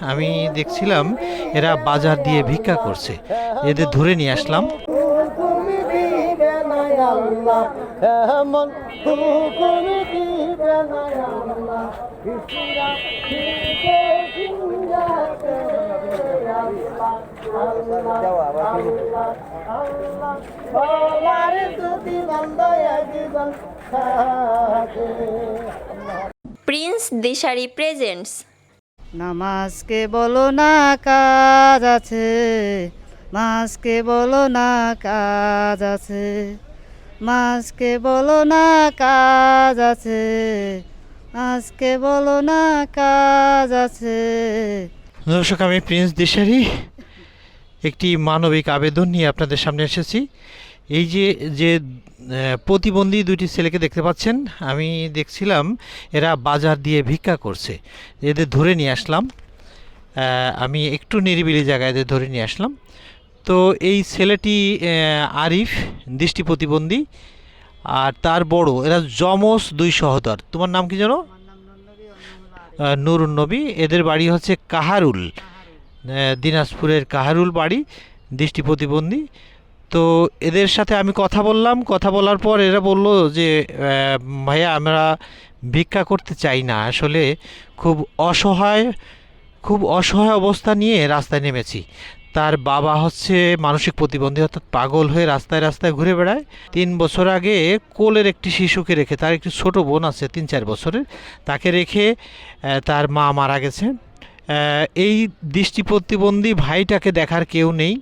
আমি দেখছিলাম এরা বাজার দিয়ে ভিক্ষা করছে। এদের ধরে নিয়ে আসলাম। প্রিন্স দিশারি প্রেজেন্টস। নামাজকে বলো না কাজ আছে। মাছকে বলো না কাজ আছে। মাছকে বলো না কাজ আছে। মাছকে বলো না কাজ আছে। দর্শক, আমি প্রিন্স দিশারি, একটি মানবিক আবেদন নিয়ে আপনাদের সামনে এসেছি। এই যে যে প্রতিবন্ধী দুইটি ছেলেকে দেখতে পাচ্ছেন, আমি দেখছিলাম এরা বাজার দিয়ে ভিক্ষা করছে। এদের ধরে নিয়ে আসলাম। আমি একটু নিরিবিলি জায়গায় এদের ধরে নিয়ে আসলাম। তো এই ছেলেটি আরিফ, দৃষ্টি প্রতিবন্ধী, আর তার বড়, এরা যমজ দুই সহদর। তোমার নাম কি জানো? নুরুন নবী। এদের বাড়ি হচ্ছে কাহারুল। দিনাজপুরের কাহারুল বাড়ি, দৃষ্টি প্রতিবন্ধী। তো এদের সাথে আমি কথা বললাম। কথা বলার পর এরা বলল যে ভাইয়া, আমরা ভিক্ষা করতে চাই না। আসলে খুব অসহায় খুব অসহায় অবস্থা নিয়ে রাস্তায় নেমেছি। তার বাবা হচ্ছে মানসিক প্রতিবন্ধী, অর্থাৎ পাগল হয়ে রাস্তায় রাস্তায় ঘুরে বেড়ায়। তিন বছর আগে কোলের একটি শিশুকে রেখে, তার একটি ছোট বোন আছে তিন চার বছরের, তাকে রেখে তার মা মারা গেছে। এই দৃষ্টি প্রতিবন্ধী ভাইটাকে দেখার কেউ নেই।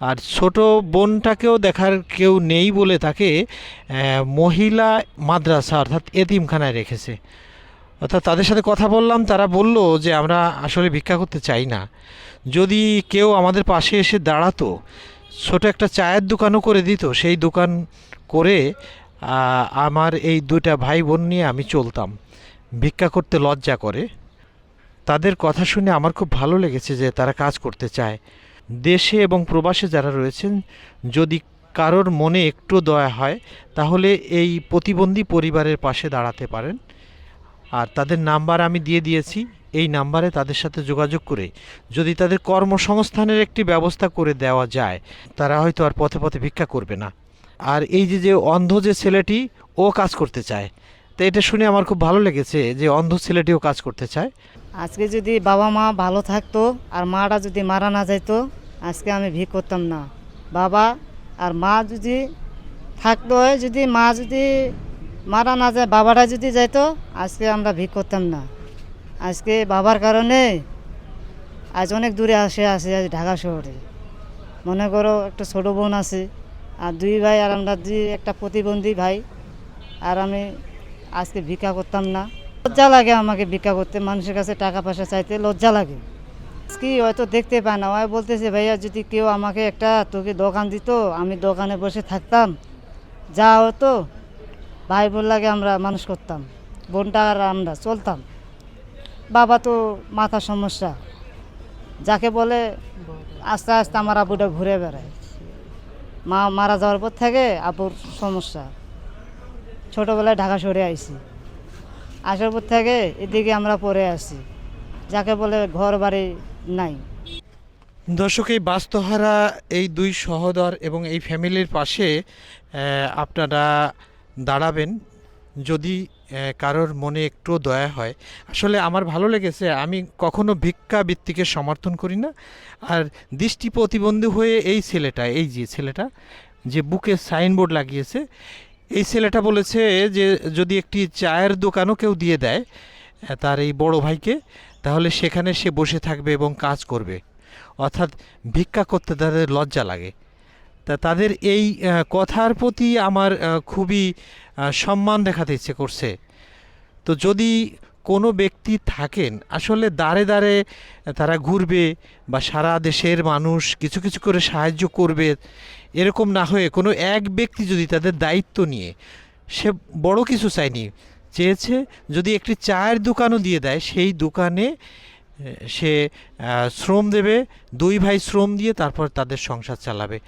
আর ছোট বোনটাকেও দেখার কেউ নেই বলে তাকে মহিলা মাদ্রাসা অর্থাৎ এতিমখানায় রেখেছে। অর্থাৎ তাদের সাথে কথা বললাম, তারা বলল যে আমরা আসলে ভিক্ষা করতে চাই না। যদি কেউ আমাদের পাশে এসে দাঁড়াতো, ছোট একটা চায়ের দোকানও করে দিত, সেই দোকান করে আমার এই দুইটা ভাই বোন নিয়ে আমি চলতাম। ভিক্ষা করতে লজ্জা করে। তাদের কথা শুনে আমার খুব ভালো লেগেছে যে তারা কাজ করতে চায়। দেশে এবং প্রবাসে যারা রয়েছেন, যদি কারোর মনে একটু দয়া হয়, তাহলে এই প্রতিবন্ধী পরিবারের পাশে দাঁড়াতে পারেন। আর তাদের নাম্বার আমি দিয়ে দিয়েছি, এই নাম্বারে তাদের সাথে যোগাযোগ করে যদি তাদের কর্মসংস্থানের একটি ব্যবস্থা করে দেওয়া যায়, তারা হয়তো আর পথে পথে ভিক্ষা করবে না। আর এই যে যে অন্ধ যে ছেলেটি, ও কাজ করতে চায়, তো এটা শুনে আমার খুব ভালো লেগেছে যে অন্ধ ছেলেটিও কাজ করতে চায়। আজকে যদি বাবা মা ভালো থাকতো আর মাটা যদি মারা না যাইতো, আজকে আমি ভিক করতাম না। বাবা আর মা যদি থাকতো, যদি মা যদি মারা না যায় বাবাটা যদি যাইতো, আজকে আমরা ভিক করতাম না। আজকে বাবার কারণে আজ অনেক দূরে আসে আসে আজ ঢাকা শহরে। মনে করো একটা ছোটো বোন আছে আর দুই ভাই আর আমরা দুই, একটা প্রতিবন্ধী ভাই। আর আমি আজকে ভিক্ষা করতাম না। লজ্জা লাগে আমাকে ভিক্ষা করতে, মানুষের কাছে টাকা পয়সা চাইতে লজ্জা লাগে। কি হয়তো দেখতে পায় না, ওই বলতেছে, ভাইয়া, যদি কেউ আমাকে একটা তোকে দোকান দিত, আমি দোকানে বসে থাকতাম, যা হতো ভাই বোন লাগে আমরা মানুষ করতাম, বোনটা আর আমরা চলতাম। বাবা তো মাথা সমস্যা, যাকে বলে আস্তে আস্তে আমার আবুটা ঘুরে বেড়ায়। মা মারা যাওয়ার পর থেকে আবুর সমস্যা। ছোটোবেলায় ঢাকা সরে আইছি। আসার পর থেকে এদিকে আমরা পড়ে আসি যাকে বলে ঘর বাড়ি নাই। দর্শক, এই বাস্তহারা, এই দুই সহোদর এবং এই ফ্যামিলির পাশে আপনারা দাঁড়াবেন যদি কারোর মনে একটু দয়া হয়। আসলে আমার ভালো লেগেছে, আমি কখনো ভিক্ষা বৃত্তিকে সমর্থন করি না। আর দৃষ্টি প্রতিবন্ধী হয়ে এই ছেলেটা, এই যে ছেলেটা, যে বুকে সাইনবোর্ড লাগিয়েছে এই ছেলেটা বলেছে যে যদি একটি চায়ের দোকানও কেউ দিয়ে দেয় তার এই বড় ভাইকে, তাহলে সেখানে সে বসে থাকবে এবং কাজ করবে। অর্থাৎ ভিক্ষা করতে তাদের লজ্জা লাগে। তা তাদের এই কথার প্রতি আমার খুবই সম্মান দেখাতে ইচ্ছে করছে। তো যদি কোনো ব্যক্তি থাকেন, আসলে দাঁড়ে দাঁড়ে তারা ঘুরবে বা সারা দেশের মানুষ কিছু কিছু করে সাহায্য করবে, এরকম না হয়ে কোনো এক ব্যক্তি যদি তাদের দায়িত্ব নিয়ে, সে বড় কিছু চায়নি, চেয়েছে যদি একটি চায়ের দোকানও দিয়ে দেয়, সেই দোকানে সে শ্রম দেবে, দুই ভাই শ্রম দিয়ে তারপর তাদের সংসার চালাবে।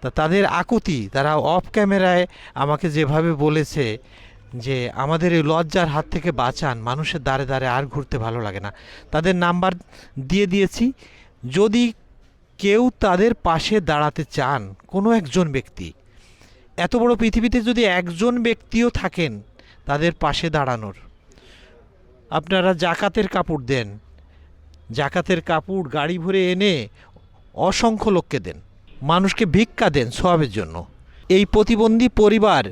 তা তাদের আকুতি, তারা অফ ক্যামেরায় আমাকে যেভাবে বলেছে যে আমাদের এই লজ্জার হাত থেকে বাঁচান, মানুষের দ্বারে দ্বারে আর ঘুরতে ভালো লাগে না। তাদের নাম্বার দিয়ে দিয়েছি, যদি কেউ তাদের পাশে দাঁড়াতে চান, কোনো একজন ব্যক্তি, এত বড় পৃথিবীতে যদি একজন ব্যক্তিও থাকেন তাদের পাশে দাঁড়ানোর। আপনারা জাকাতের কাপড় দেন, জাকাতের কাপড় গাড়ি ভরে এনে অসংখ্য লোককে দেন, মানুষকে ভিক্ষা দেন সবের জন্য। এই প্রতিবন্ধী পরিবার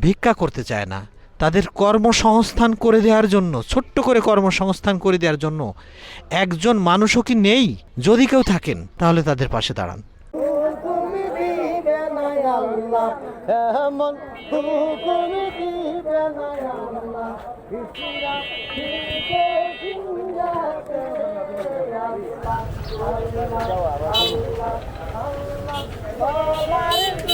ভিক্ষা করতে চায় না। তাদের কর্মসংস্থান করে দেওয়ার জন্য, ছোট্ট করে কর্মসংস্থান করে দেওয়ার জন্য একজন মানুষও কি নেই? যদি কেউ থাকেন, তাহলে তাদের পাশে দাঁড়ান। আল্লাহ।